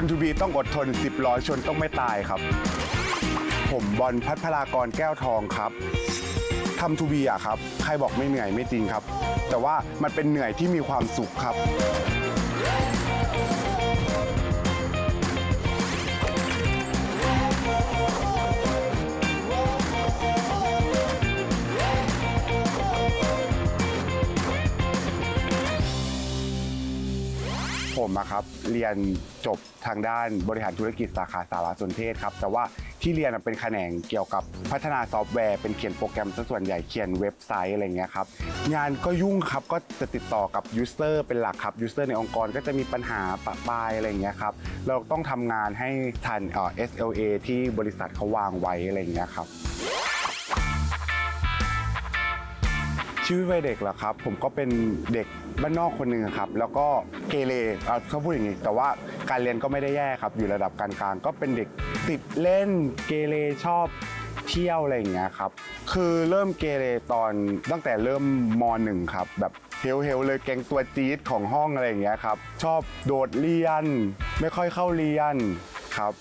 คนทูบีต้องอดทนสิบล้อชนต้องไม่ตายครับ ผมบอลพัฒนากรแก้วทองครับทำทูบีอะครับ ใครบอกไม่เหนื่อยไม่จริงครับ แต่ว่ามันเป็นเหนื่อยที่มีความสุขครับ ผมอะครับเรียนจบทางด้านบริหารธุรกิจสาขาสารสนเทศครับ แต่ว่าที่เรียนเป็นแขนงเกี่ยวกับพัฒนาซอฟต์แวร์เป็นเขียนโปรแกรมซะส่วนใหญ่เขียนเว็บไซต์อะไรเงี้ยครับงานก็ยุ่งครับก็จะติดต่อกับยูสเซอร์เป็นหลักครับยูสเซอร์ในองค์กรก็จะมีปัญหาปะปายอะไรเงี้ยครับเราต้องทำงานให้ทันเอ่อ SLA ที่บริษัทเขาวางไว้อะไรเงี้ยครับชีวิตวัยเด็กเหรอครับ ผมก็เป็นเด็ก บ้านนอกคนหนึ่งครับ แล้วก็เกเรเอาเขาพูดอย่างนี้ แต่ว่าการเรียนก็ไม่ได้แย่ครับ อยู่ระดับกลางๆก็เป็นเด็กติดเล่นเกเรชอบเที่ยวอะไรอย่างเงี้ยครับ คือเริ่มเกเรตอนตั้งแต่เริ่มมหนึ่งครับ แบบเฮลเฮลเลยแกงตัวจี๊ดของห้องอะไรอย่างเงี้ยครับ ชอบโดดเรียน ไม่ค่อยเข้าเรียนครับ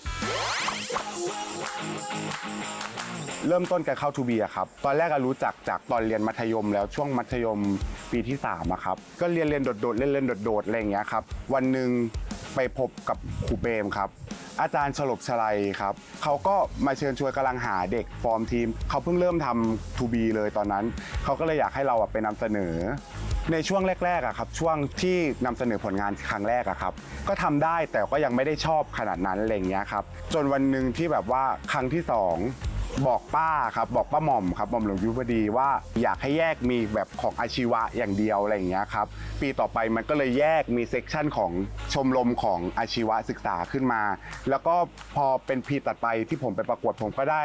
เริ่มต้นการเข้าทูบีอะครับ ตอนแรกอะรู้จักจากตอนเรียนมัธยมแล้วช่วงมัธยมปีที่3อะครับ ก็เรียนเรียนโดดๆเล่นเล่นโดดๆอะไรอย่างเงี้ยครับ วันหนึ่งไปพบกับครูเปรมครับ อาจารย์ฉลบฉลัยครับ เขาก็มาเชิญชวนกำลังหาเด็กฟอร์มทีม เขาเพิ่งเริ่มทำทูบีเลยตอนนั้น เขาก็เลยอยากให้เราอะไปนำเสนอ ในช่วงแรกๆอะครับช่วงที่นำเสนอผลงานครั้งแรกอะครับ ก็ทำได้แต่ก็ยังไม่ได้ชอบขนาดนั้นอะไรอย่างเงี้ยครับจนวันหนึ่งที่แบบว่าครั้งที่สอง บอกป้าครับบอกป้าหม่อมครับหม่อมหลวงยุพดีว่าอยากให้แยกมีแบบของอาชีวะอย่างเดียวอะไรอย่างเงี้ยครับปีต่อไปมันก็เลยแยกมีเซกชันของชมรมของอาชีวะศึกษาขึ้นมา แล้วก็พอเป็นปีตัดไปที่ผมไปประกวดผมก็ได้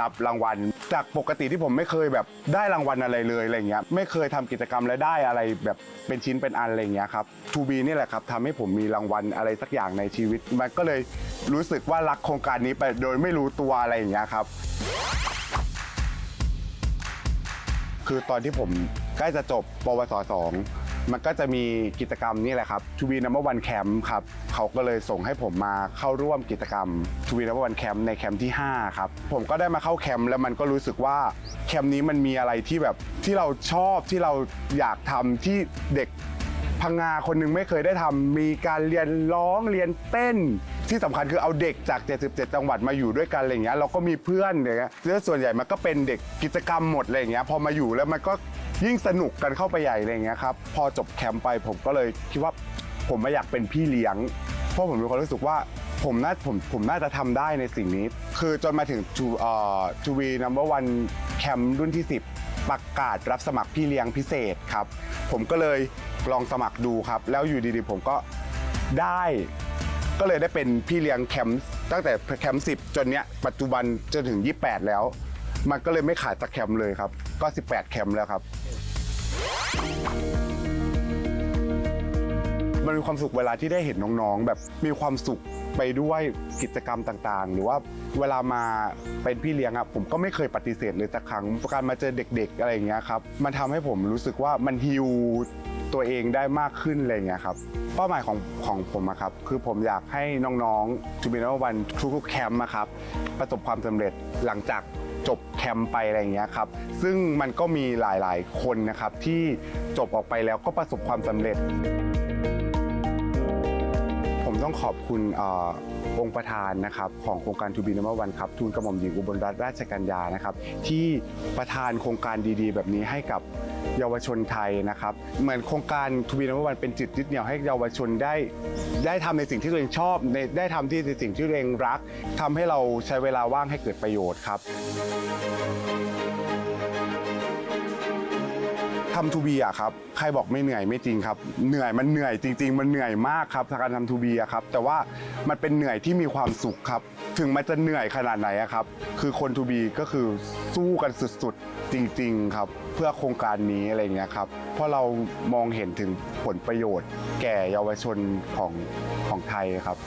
รับรางวัล จากปกติที่ผมไม่เคยแบบได้รางวัลอะไรเลยอะไรเงี้ยไม่เคยทำกิจกรรมและได้อะไรแบบเป็นชิ้นเป็นอันอะไรเงี้ยครับทูบีนี่แหละครับทำให้ผมมีรางวัลอะไรสักอย่างในชีวิต มันก็เลยรู้สึกว่ารักโครงการนี้ไปโดยไม่รู้ตัวอะไรอย่างเงี้ยครับคือตอนที่ผมใกล้จะจบปวสสองมันก็จะมีกิจกรรมนี่แหละครับทูบีนัมเบอร์วันแคมป์ครับเขาก็เลยส่งให้ผมมาเข้าร่วมกิจกรรมทูบีนัมเบอร์วันแคมป์ในแคมป์ที่5ครับผมก็ได้มาเข้าแคมป์แล้วมันก็รู้สึกว่าแคมป์นี้มันมีอะไรที่แบบที่เราชอบที่เราอยากทำที่เด็ก พังงาคนหนึ่งไม่เคยได้ทำมีการเรียนร้องเรียนเต้น ที่สำคัญคือเอาเด็กจาก 77 จังหวัดมาอยู่ด้วยกันอะไรอย่างเงี้ยเราก็มีเพื่อนอย่างเงี้ยแล้วส่วนใหญ่มันก็เป็นเด็กกิจกรรมหมดอะไรอย่างเงี้ยพอมาอยู่แล้วมันก็ยิ่งสนุกกันเข้าไปใหญ่อะไรอย่างเงี้ยครับพอจบแคมป์ไปผมก็เลยคิดว่าผมไม่อยากเป็นพี่เลี้ยง เพราะผมมีความรู้สึกว่าผมน่าผมผมน่าจะทำได้ในสิ่งนี้ คือจนมาถึงทูเอ่อทูวีนัมเบอร์วันแคมป์รุ่นที่ 10 ประกาศรับสมัครพี่เลี้ยงพิเศษครับ ผมก็เลยลองสมัครดูครับ แล้วอยู่ดีๆ ผมก็ได้ ก็เลยได้เป็นพี่เลี้ยงแคมป์ตั้งแต่แคมป์10จนเนี้ยปัจจุบันจนถึง 28 แล้ว มันก็เลยไม่ขาดสักแคมป์เลยครับ ก็ 18 แคมป์แล้วครับ มันมีความสุขเวลาที่ได้เห็นน้องๆ แบบมีความสุข ไปด้วยกิจกรรมต่างๆ หรือว่าเวลามาเป็นพี่เลี้ยงอะผมก็ไม่เคยปฏิเสธเลยสักครั้งการมาเจอเด็ก ๆ อะไรอย่างเงี้ยครับมันทำให้ผมรู้สึกว่ามันฮิวตัวเองได้มากขึ้นอะไรอย่างเงี้ยครับเป้าหมายของของผมอะครับคือผมอยากให้น้องๆจูบินวันทุกๆแคมป์อะครับประสบความสำเร็จหลังจากจบแคมป์ไปอะไรอย่างเงี้ยครับซึ่งมันก็มีหลายๆคนนะครับที่จบออกไปแล้วก็ประสบความสำเร็จ ต้องขอบคุณอองค์ประธานนะครับของโครงการทูบีน u m วันครับทูลกระหม่อมหญิงอุบลรัตนราชกัญญานะครับ ที่ประธานโครงการดีๆ แบบนี้ให้กับเยาวชนไทยนะครับ เหมือนโครงการทูบีน u m วันเป็นจุดยึดเหนี่ยวให้เยาวชนได้ ได้ทำในสิ่งที่ตัวเองชอบในได้ทำที่ในสิ่งที่ตัวเองรักทำให้เราใช้เวลาว่างให้เกิดประโยชน์ครับ ทำทูบีอะครับใครบอกไม่เหนื่อยไม่จริงครับ เหนื่อยมันเหนื่อยจริง ๆ มันเหนื่อยมากครับการทำทูบีอะครับแต่ว่ามันเป็นเหนื่อยที่มีความสุขครับ ถึงมันจะเหนื่อยขนาดไหนอะครับ คือคนทูบีก็คือสู้กันสุดๆจริง ๆ ครับ เพื่อโครงการนี้อะไรเงี้ยครับเพราะเรามองเห็นถึงผลประโยชน์ แก่เยาวชนของของไทยครับ